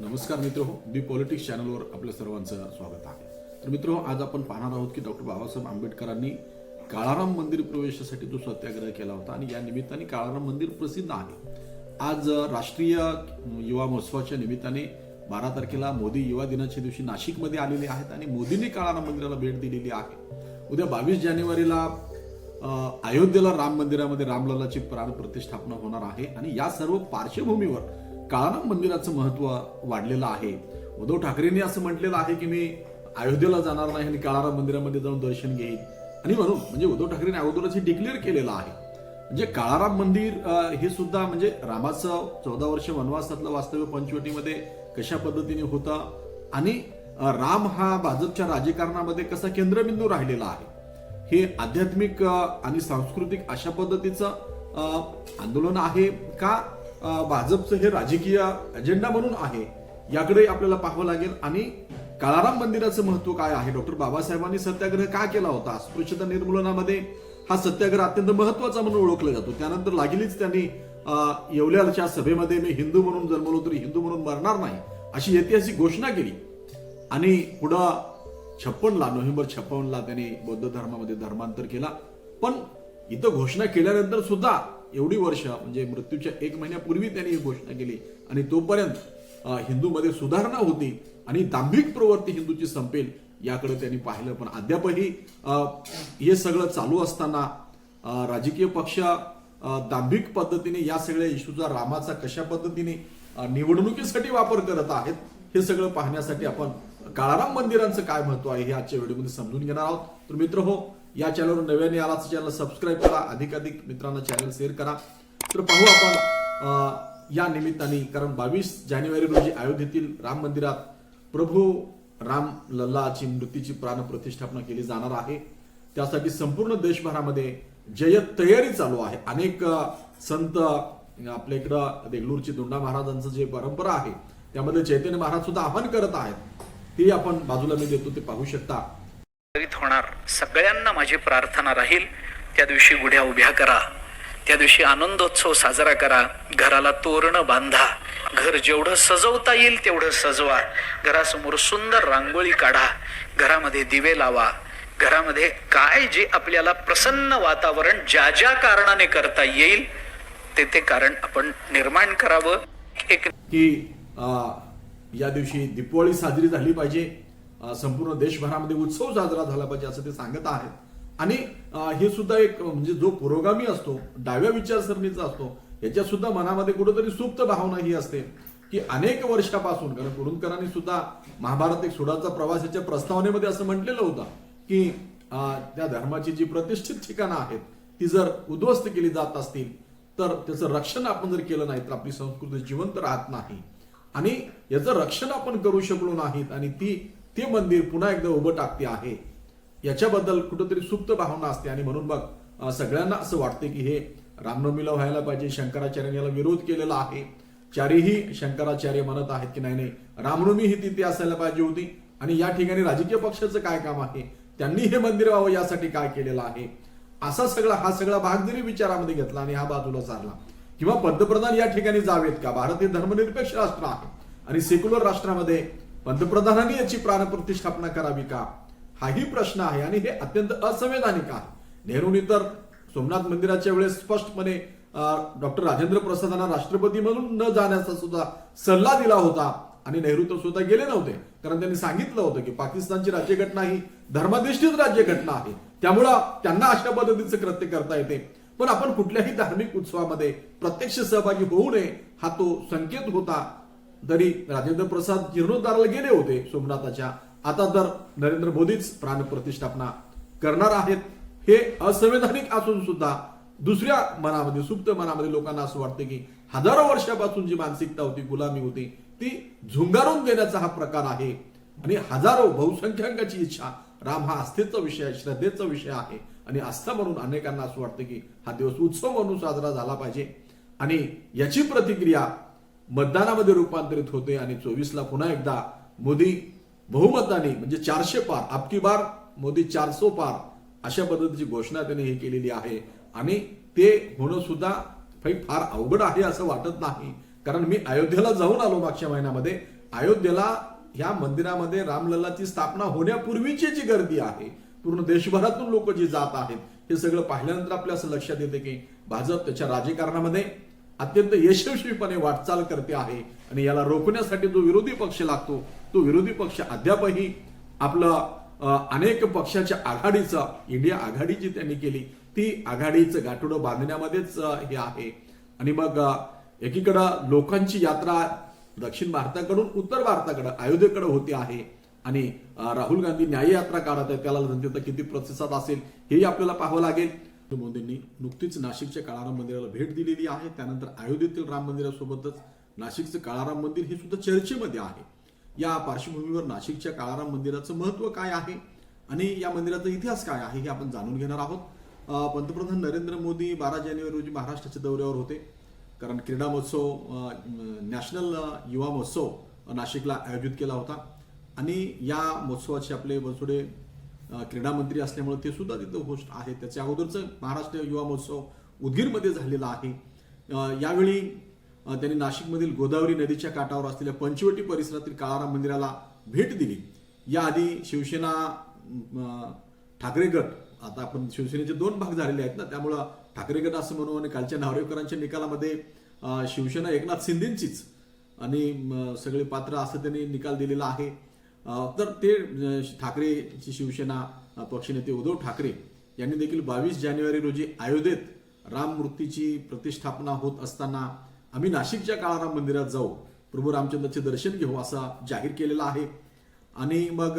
नमस्कार मित्र हो दी पॉलिटिक्स चॅनलवर आपल्या सर्वांचं स्वागत आहे. तर मित्र आज आपण पाहणार आहोत की डॉक्टर बाबासाहेब आंबेडकरांनी काळाराम मंदिर प्रवेशासाठी जो सत्याग्रह केला होता आणि या निमित्ताने काळाराम मंदिर प्रसिद्ध आहे. आज राष्ट्रीय युवा महोत्सवाच्या निमित्ताने बारा तारखेला मोदी युवा दिनाच्या दिवशी नाशिकमध्ये आलेले आहेत आणि मोदींनी काळाराम मंदिराला भेट दिलेली आहे. उद्या बावीस जानेवारीला अयोध्येला राम मंदिरामध्ये रामललाची प्राण प्रतिष्ठापना होणार आहे आणि या सर्व पार्श्वभूमीवर काळाराम मंदिराचं महत्त्व वाढलेलं आहे. उद्धव ठाकरेंनी असं म्हटलेलं आहे की मी अयोध्येला जाणार नाही आणि काळाराम मंदिरामध्ये जाऊन दर्शन घेईन. आणि म्हणून म्हणजे उद्धव ठाकरेंनी अगोदरच हे डिक्लेअर केलेलं आहे. म्हणजे काळाराम मंदिर हे सुद्धा म्हणजे रामाचं चौदा वर्ष वनवासातलं वास्तव्य पंचवटीमध्ये कशा पद्धतीने होतं आणि राम हा भाजपच्या राजकारणामध्ये कसा केंद्रबिंदू राहिलेला आहे. हे आध्यात्मिक आणि सांस्कृतिक अशा पद्धतीचं आंदोलन आहे का? भाजपचं हे राजकीय अजेंडा म्हणून आहे याकडे आपल्याला पाहावं लागेल. आणि काळाराम मंदिराचं महत्त्व काय आहे? डॉक्टर बाबासाहेबांनी सत्याग्रह का केला होता? अस्पृश्यता निर्मूलनामध्ये हा सत्याग्रह अत्यंत महत्त्वाचा म्हणून ओळखला जातो. त्यानंतर लागलीच त्यांनी येवल्याच्या सभेमध्ये मी हिंदू म्हणून जन्मलो तरी हिंदू म्हणून मरणार नाही अशी ऐतिहासिक घोषणा केली. आणि पुढं छप्पनला नोव्हेंबर छप्पनला त्यांनी बौद्ध धर्मामध्ये धर्मांतर केला. पण इथं घोषणा केल्यानंतर सुद्धा एवढी वर्ष म्हणजे मृत्यूच्या एक महिन्यापूर्वी त्यांनी ही घोषणा केली. आणि तोपर्यंत हिंदूमध्ये सुधारणा होती आणि दांभिक प्रवृत्ती हिंदूची संपेल याकडे त्यांनी पाहिलं. पण अद्यापही हे सगळं चालू असताना राजकीय पक्ष दांभिक पद्धतीने या सगळ्या इश्यूचा रामाचा कशा पद्धतीने निवडणुकीसाठी वापर करत आहेत हे सगळं पाहण्यासाठी आपण काळाराम मंदिरांचं काय महत्त्व आहे हे आजच्या व्हिडिओमध्ये समजून घेणार आहोत. तर मित्र हो या चॅनलवर नव्याने आला चॅनल सबस्क्राईब करा. अधिकाधिक मित्रांना चॅनल शेअर करा. तर पाहू आपण या निमित्ताने कारण बावीस जानेवारी रोजी अयोध्येतील राम मंदिरात प्रभू राम लल्लाची मृत्यूची प्राण प्रतिष्ठापना केली जाणार आहे. त्यासाठी संपूर्ण देशभरामध्ये जयत तयारी चालू आहे. अनेक संत आपल्या इकडं देगलूरची दोंडा महाराजांचं जे परंपरा आहे त्यामध्ये चैतन्य महाराज सुद्धा आवाहन करत आहेत. ते आपण बाजूला मी देतो ते पाहू शकता. होणार. सगळ्यांना माझी प्रार्थना राहील. त्या दिवशी गुढ्या उभ्या करा. त्या दिवशी आनंदोत्सव साजरा करा. घराला तोरण बांधा. घर जेवढं सजवता येईल तेवढं सजवा. घरासमोर सुंदर रांगोळी काढा. घरामध्ये दिवे लावा. घरामध्ये काय जे आपल्याला प्रसन्न वातावरण ज्या ज्या कारणाने करता येईल ते ते कारण आपण निर्माण करावं. एक की या दिवशी दीपावली साजरी झाली पाहिजे. संपूर्ण देशभरामध्ये उत्सव साजरा झाला पाहिजे असं ते सांगत आहेत. आणि हे सुद्धा एक म्हणजे जो पुरोगामी असतो डाव्या विचारसरणीचा असतो याच्या सुद्धा मनामध्ये कुठेतरी सुप्त भावना ही असते की अनेक वर्षापासून कारण कुरुंदकरांनी सुद्धा महाभारत एक सुडाचा प्रवास याच्या प्रस्तावनेमध्ये असं म्हटलेलं होतं की त्या धर्माची जी प्रतिष्ठित ठिकाणं आहेत ती जर उद्ध्वस्त केली जात असतील तर त्याचं रक्षण आपण जर केलं नाही तर आपली संस्कृती जिवंत राहत नाही. आणि याचं रक्षण आपण करू शकलो नाहीत आणि ती ते मंदिर पुन्हा एकदा उभं टाकते आहे. याच्याबद्दल कुठंतरी सुप्त भावना असते आणि म्हणून मग सगळ्यांना असं वाटते की हे रामनवमीला व्हायला पाहिजे शंकराचार्यांनी याला विरोध केलेला आहे. चारीही शंकराचार्य म्हणत आहेत की नाही नाही रामनवमी ही तिथे असायला पाहिजे होती आणि या ठिकाणी राजकीय पक्षाचं काय काम आहे? त्यांनी हे मंदिर व्हावं यासाठी काय केलेलं आहे? असा सगळा हा सगळा भाग जरी विचारामध्ये घेतला आणि हा बाजूला सारला किंवा पंतप्रधान या ठिकाणी जावेत का? भारत हे धर्मनिरपेक्ष राष्ट्र आहे आणि सेक्युलर राष्ट्रामध्ये पंतप्रधानांनी याची प्राणप्रतिष्ठापना करावी का? हाही प्रश्न आहे आणि हे अत्यंत असंवैधानिक आहे. नेहरूंनी तर सोमनाथ मंदिराच्या वेळेस स्पष्टपणे डॉक्टर राजेंद्र प्रसादांना राष्ट्रपती म्हणून न जाण्याचा सुद्धा सल्ला दिला होता. आणि नेहरू तर सुद्धा गेले नव्हते. कारण त्यांनी सांगितलं होतं की पाकिस्तानची राज्यघटना ही धर्माधिष्ठित राज्यघटना आहे. त्यामुळं त्यांना अशा पद्धतीचं कृत्य करता येते. पण आपण कुठल्याही धार्मिक उत्सवामध्ये प्रत्यक्ष सहभागी होऊ नये हा तो संकेत होता. तरी राजेंद्र प्रसाद जीर्णोद्धाराला गेले होते सोमनाथाच्या. आता तर नरेंद्र मोदीच प्राण प्रतिष्ठापना करणार आहेत. हे असंवैधानिक असून सुद्धा दुसऱ्या मनामध्ये सुप्त मनामध्ये लोकांना असं वाटतं की हजारो वर्षापासून जी मानसिकता होती गुलामी होती ती झुंगारून देण्याचा हा प्रकार आहे. आणि हजारो बहुसंख्याकाची इच्छा राम हा आस्थेचा विषय आहे श्रद्धेचा विषय आहे. आणि आस्था म्हणून अनेकांना असं वाटतं की हा दिवस उत्सव म्हणून साजरा झाला पाहिजे. आणि याची प्रतिक्रिया मतदानामध्ये रूपांतरित होते आणि चोवीसला पुन्हा एकदा मोदी बहुमताने म्हणजे चारशे पार आपकी बार मोदी चारसो पार अशा पद्धतीची घोषणा त्यांनी ही केलेली आहे. आणि ते होणं सुद्धा काही फार अवघड आहे असं वाटत नाही. कारण मी अयोध्येला जाऊन आलो मागच्या महिन्यामध्ये. अयोध्येला ह्या मंदिरामध्ये रामलल्लाची स्थापना होण्यापूर्वीची जी गर्दी आहे पूर्ण देशभरातून लोक जी जात आहेत हे सगळं पाहिल्यानंतर आपल्या असं लक्षात येते की भाजप त्याच्या राजकारणामध्ये अत्यंत यशस्वीपणे वाटचाल करते आहे. आणि याला रोखण्यासाठी जो विरोधी पक्ष लागतो तो विरोधी पक्ष अद्यापही आपलं अनेक पक्षाच्या आघाडीचा इंडिया आघाडी जी त्यांनी केली ती आघाडीचं गाठोडं बांधण्यामध्येच हे आहे. आणि मग एकीकडं लोकांची यात्रा दक्षिण भारताकडून उत्तर भारताकडं अयोध्येकडे होते आहे. आणि राहुल गांधी न्याययात्रा काढत आहे त्याला जनतेचा किती प्रतिसाद असेल हेही आपल्याला पाहावं लागेल. मोदींनी नुकतीच नाशिकच्या काळाराम मंदिराला भेट दिलेली आहे. त्यानंतर अयोध्येतील राम मंदिरासोबतच नाशिकचं काळाराम मंदिर हे सुद्धा चर्चेमध्ये आहे. या पार्श्वभूमीवर नाशिकच्या काळाराम मंदिराचं महत्त्व काय आहे आणि या मंदिराचा इतिहास काय आहे हे आपण जाणून घेणार आहोत. पंतप्रधान नरेंद्र मोदी बारा जानेवारी रोजी महाराष्ट्राच्या दौऱ्यावर होते. कारण क्रीडा महोत्सव नॅशनल युवा महोत्सव नाशिकला आयोजित केला होता. आणि या महोत्सवाचे आपले बसुडे क्रीडा मंत्री असल्यामुळे ते सुद्धा तिथं होस्ट आहे. त्याच्या अगोदरचं महाराष्ट्र युवा महोत्सव उदगीरमध्ये झालेला आहे. यावेळी त्यांनी नाशिकमधील गोदावरी नदीच्या काठावर असलेल्या पंचवटी परिसरातील काळाराम मंदिराला भेट दिली. याआधी शिवसेना ठाकरे गट आता आपण शिवसेनेचे दोन भाग झालेले आहेत ना त्यामुळं ठाकरे गट असं म्हणू आणि कालच्या नावरेकरांच्या निकालामध्ये शिवसेना एकनाथ शिंदेंचीच आणि सगळे पात्र असं त्यांनी निकाल दिलेला आहे. तर ते ठाकरेची शिवसेना पक्षनेते उद्धव ठाकरे यांनी देखील बावीस जानेवारी रोजी अयोध्येत राममूर्तीची प्रतिष्ठापना होत असताना आम्ही नाशिकच्या काळाराम मंदिरात जाऊ प्रभू रामचंद्राचे दर्शन घेऊ असा जाहीर केलेला आहे. आणि मग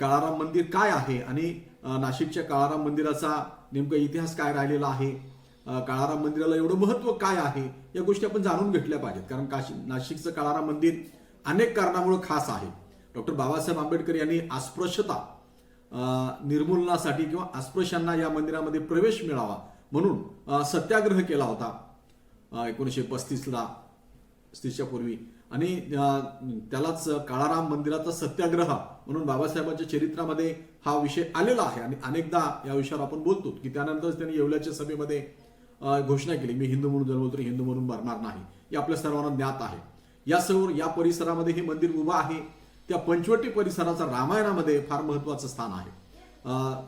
काळाराम मंदिर काय आहे? आणि नाशिकच्या काळाराम मंदिराचा नेमका इतिहास काय राहिलेला आहे? काळाराम मंदिराला एवढं महत्त्व काय आहे? या गोष्टी आपण जाणून घेतल्या पाहिजेत. कारण काशी नाशिकचं काळाराम मंदिर अनेक कारणामुळे खास आहे. डॉक्टर बाबासाहेब आंबेडकर यांनी अस्पृश्यता निर्मूलनासाठी किंवा अस्पृश्यांना या मंदिरामध्ये प्रवेश मिळावा म्हणून सत्याग्रह केला होता एकोणीसशे पस्तीसला पस्तीसच्या पूर्वी. आणि त्यालाच काळाराम मंदिराचा सत्याग्रह म्हणून बाबासाहेबांच्या चरित्रामध्ये हा विषय आलेला आहे. आणि अनेकदा या विषयावर आपण बोलतो की त्यानंतरच त्यांनी येवल्याच्या सभेमध्ये घोषणा केली मी हिंदू म्हणून जन्मलो तरी हिंदू म्हणून मरणार नाही. हे आपल्या सर्वांना ज्ञात आहे. यासमोर या परिसरामध्ये हे मंदिर उभं आहे. त्या पंचवटी परिसराचा रामायणामध्ये फार महत्वाचं स्थान आहे.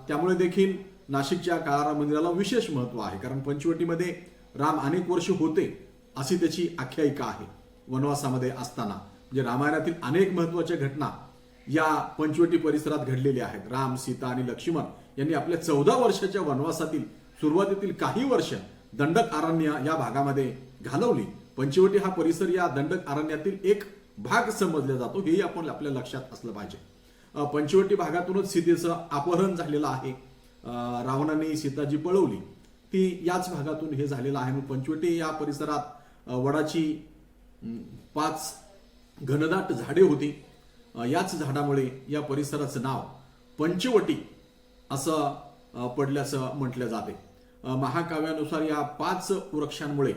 त्यामुळे देखील नाशिकच्या काळाराम मंदिराला विशेष महत्त्व आहे. कारण पंचवटीमध्ये राम अनेक वर्ष होते अशी त्याची आख्यायिका आहे वनवासामध्ये असताना. म्हणजे रामायणातील अनेक महत्त्वाच्या घटना या पंचवटी परिसरात घडलेल्या आहेत. राम सीता आणि लक्ष्मण यांनी आपल्या चौदा वर्षाच्या वनवासातील सुरुवातीतील काही वर्ष दंडक अरण्य या भागामध्ये घालवली. पंचवटी हा परिसर या दंडक अरण्यातील एक भाग समजला जातो हेही आपण आपल्या लक्षात असलं पाहिजे. पंचवटी भागातूनच सीतेचं अपहरण झालेलं आहे. रावणाने सीता जी पळवली. ती याच भागातून हे झालेलं आहे. मग पंचवटी या परिसरात वडाची पाच घनदाट झाडे होती. याच झाडामुळे या परिसराचं नाव पंचवटी असं पडल्याचं म्हटलं जाते. महाकाव्यानुसार या पाच वृक्षांमुळे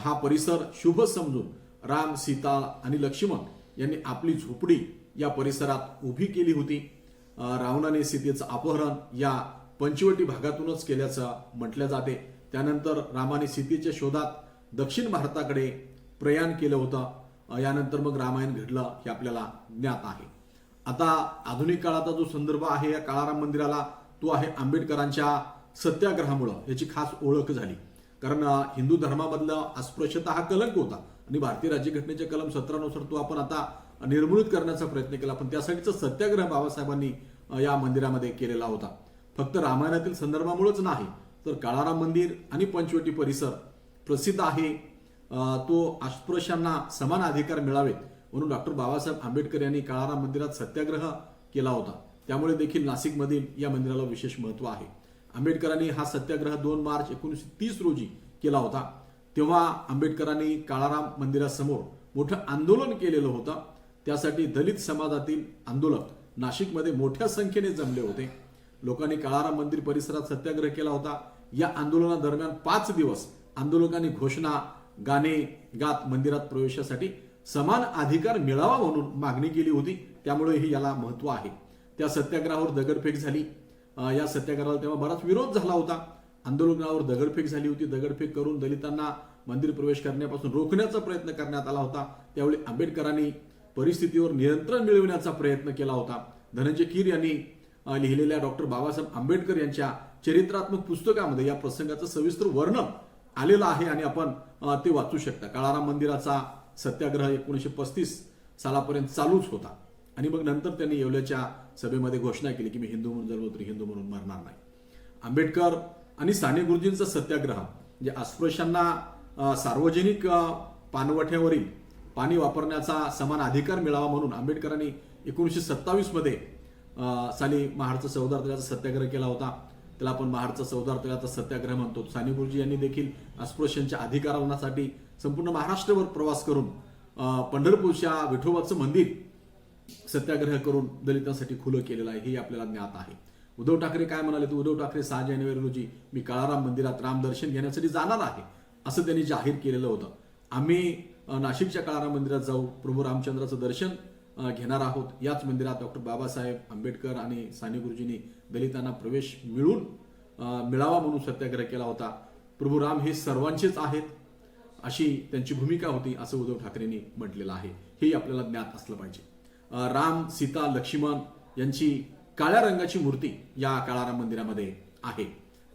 हा परिसर शुभ समजून राम सीता आणि लक्ष्मण यांनी आपली झोपडी या परिसरात उभी केली होती. रावणाने सीतेचं अपहरण या पंचवटी भागातूनच केल्याचं म्हटलं जाते. त्यानंतर रामाने सीतेच्या शोधात दक्षिण भारताकडे प्रयाण केलं होतं. यानंतर मग रामायण घडलं हे आपल्याला ज्ञात आहे. आता आधुनिक काळाचा जो संदर्भ आहे या काळाराम मंदिराला तो आहे आंबेडकरांच्या सत्याग्रहामुळं याची खास ओळख झाली. कारण हिंदू धर्मामधला अस्पृश्यता हा कलंक होता. आणि भारतीय राज्यघटनेच्या कलम सतरानुसार तो आपण आता निर्मूलित करण्याचा प्रयत्न केला. पण त्यासाठीचा सत्याग्रह बाबासाहेबांनी या मंदिरामध्ये केलेला होता. फक्त रामायणातील संदर्भामुळेच नाही तर काळाराम मंदिर आणि पंचवटी परिसर प्रसिद्ध आहे. तो अस्पृश्यांना समान अधिकार मिळावेत म्हणून डॉक्टर बाबासाहेब आंबेडकर यांनी काळाराम मंदिरात सत्याग्रह केला होता. त्यामुळे देखील नाशिकमधील या मंदिराला विशेष महत्त्व आहे. आंबेडकरांनी हा सत्याग्रह दोन मार्च एकोणीसशे तीस रोजी केला होता. तेव्हा आंबेडकरांनी काळाराम मंदिरासमोर मोठं आंदोलन केलेलं होतं. त्यासाठी दलित समाजातील आंदोलक नाशिकमध्ये मोठ्या संख्येने जमले होते. लोकांनी काळाराम मंदिर परिसरात सत्याग्रह केला होता. या आंदोलनादरम्यान पाच दिवस आंदोलकांनी घोषणा गाणे गात मंदिरात प्रवेशासाठी समान अधिकार मिळावा म्हणून मागणी केली होती. त्यामुळेही याला महत्त्व आहे. त्या सत्याग्रहावर दगडफेक झाली. या सत्याग्रहाला तेव्हा बराच विरोध झाला होता. आंदोलनावर दगडफेक झाली होती. दगडफेक करून दलितांना मंदिर प्रवेश करण्यापासून रोखण्याचा प्रयत्न करण्यात आला होता. त्यावेळी आंबेडकरांनी परिस्थितीवर नियंत्रण मिळवण्याचा प्रयत्न केला होता. धनंजय कीर यांनी लिहिलेल्या डॉक्टर बाबासाहेब आंबेडकर यांच्या चरित्रात्मक पुस्तकामध्ये या प्रसंगाचं सविस्तर वर्णन आलेलं आहे आणि आपण ते वाचू शकता. काळाराम मंदिराचा सत्याग्रह एकोणीसशे पस्तीस सालापर्यंत चालूच होता. आणि मग नंतर त्यांनी येवल्याच्या सभेमध्ये घोषणा केली की मी हिंदू म्हणून जन्मलो तरी हिंदू म्हणून मरणार नाही. आंबेडकर आणि साने गुरुजींचा सत्याग्रह म्हणजे अस्पृश्यांना सार्वजनिक पानवठ्यावरील पाणी वापरण्याचा समान अधिकार मिळावा म्हणून आंबेडकरांनी एकोणीसशे सत्तावीसमध्ये साली महाडचा चौदार तळ्याचा सत्याग्रह केला होता. त्याला आपण महाडचा चौदार तळ्याचा सत्याग्रह म्हणतो. साने गुरुजी यांनी देखील अस्पृश्यांच्या अधिकारांसाठी संपूर्ण महाराष्ट्रभर प्रवास करून पंढरपूरच्या विठोबाचं मंदिर सत्याग्रह करून दलितांसाठी खुलं केलेलं आहे. हे आपल्याला ज्ञात आहे. उद्धव ठाकरे काय म्हणाले तर उद्धव ठाकरे सहा जानेवारी रोजी मी काळाराम मंदिरात रामदर्शन घेण्यासाठी जाणार आहे. असं त्यांनी जाहीर केलेलं होतं. आम्ही नाशिकच्या काळाराम मंदिरात जाऊ प्रभू रामचंद्राचं दर्शन घेणार आहोत. याच मंदिरात डॉक्टर बाबासाहेब आंबेडकर आणि साने गुरुजींनी दलितांना प्रवेश मिळून मिळावा म्हणून सत्याग्रह केला होता. प्रभू राम हे सर्वांचेच आहेत अशी त्यांची भूमिका होती असं उद्धव ठाकरेंनी म्हटलेलं आहे. हे आपल्याला ज्ञात असलं पाहिजे. राम सीता लक्ष्मण यांची काळ्या रंगाची मूर्ती या काळाराम मंदिरामध्ये आहे.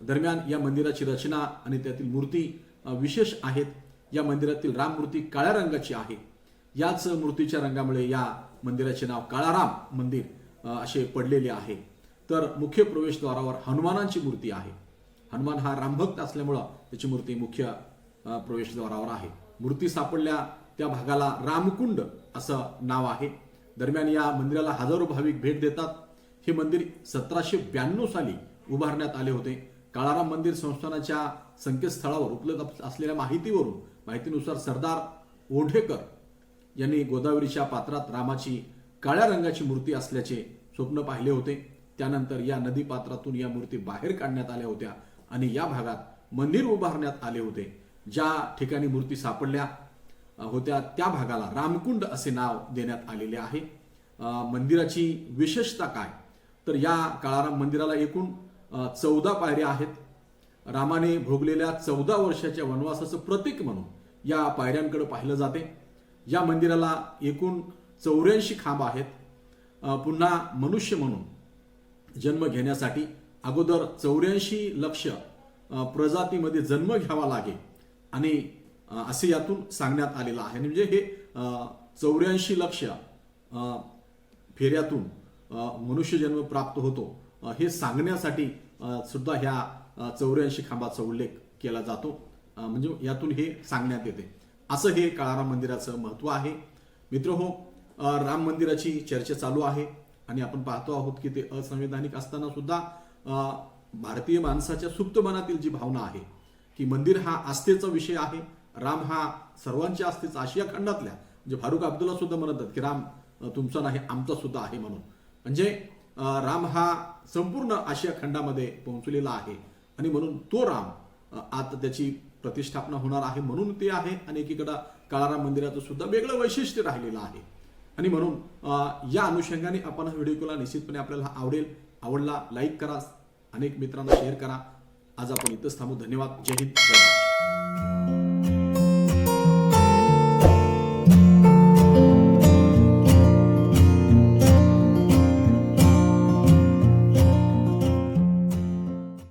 दरम्यान या मंदिराची रचना आणि त्यातील मूर्ती विशेष आहेत. या मंदिरातील राम मूर्ती काळ्या रंगाची आहे. याच मूर्तीच्या रंगामुळे या मंदिराचे नाव काळाराम मंदिर असे पडलेले आहे. तर मुख्य प्रवेशद्वारावर हनुमानांची मूर्ती आहे. हनुमान हा रामभक्त असल्यामुळं त्याची मूर्ती मुख्य प्रवेशद्वारावर आहे. मूर्ती सापडल्या त्या भागाला रामकुंड असं नाव आहे. दरम्यान या मंदिराला हजारो भाविक भेट देतात. हे मंदिर सतराशे ब्याण्णव साली उभारण्यात आले होते. काळाराम मंदिर संस्थानाच्या संकेतस्थळावर उपलब्ध असलेल्या माहितीवरून माहितीनुसार सरदार ओढेकर यांनी गोदावरीच्या पात्रात रामाची काळ्या रंगाची मूर्ती असल्याचे स्वप्न पाहिले होते. त्यानंतर या नदी पात्रातून या मूर्ती बाहेर काढण्यात आल्या होत्या आणि या भागात मंदिर उभारण्यात आले होते. ज्या ठिकाणी मूर्ती सापडल्या होत्या त्या भागाला रामकुंड असे नाव देण्यात आलेले आहे. मंदिराची विशेषता काय? तर या काळाराम मंदिराला एकूण चौदा पायऱ्या आहेत. रामाने भोगलेल्या चौदा वर्षाच्या वनवासाचं प्रतीक म्हणून या पायऱ्यांकडे पाहिलं जाते. या मंदिराला एकूण चौऱ्याऐंशी खांब आहेत. पुन्हा मनुष्य म्हणून जन्म घेण्यासाठी अगोदर चौऱ्याऐंशी लक्ष प्रजातीमध्ये जन्म घ्यावा लागेल आणि असे यातून सांगण्यात आलेलं आहे. म्हणजे हे चौऱ्याऐंशी लक्ष फेऱ्यातून मनुष्यजन्म प्राप्त होतो. हे सांगण्यासाठी सुद्धा ह्या चौऱ्याऐंशी खांबाचा उल्लेख केला जातो. म्हणजे यातून हे सांगण्यात येते. असं हे काळाराम मंदिराचं महत्त्व आहे. मित्र हो राम मंदिराची चर्चा चालू आहे आणि आपण पाहतो आहोत की ते असंवैधानिक असताना सुद्धा भारतीय माणसाच्या सुप्त मनातील जी भावना आहे की मंदिर हा आस्थेचा विषय आहे राम हा सर्वांच्या आस्थेचा आशिया खंडातल्या म्हणजे फारुख अब्दुल्ला सुद्धा म्हणतात की राम तुमचा नाही आमचा सुद्धा आहे म्हणून. म्हणजे राम हा संपूर्ण आशिया खंडामध्ये पोहोचलेला आहे. आणि म्हणून तो राम आता त्याची प्रतिष्ठापना होणार आहे म्हणून ते आहे आणि एकीकडं काळाराम मंदिराचं सुद्धा वेगळं वैशिष्ट्य राहिलेलं आहे. आणि म्हणून या अनुषंगाने आपण हा व्हिडिओला निश्चितपणे आपल्याला आवडेल. आवडला लाईक करा. अनेक मित्रांना शेअर करा. आज आपण इथंच थांबू. धन्यवाद. जय हिंद. जय महाराष्ट्र.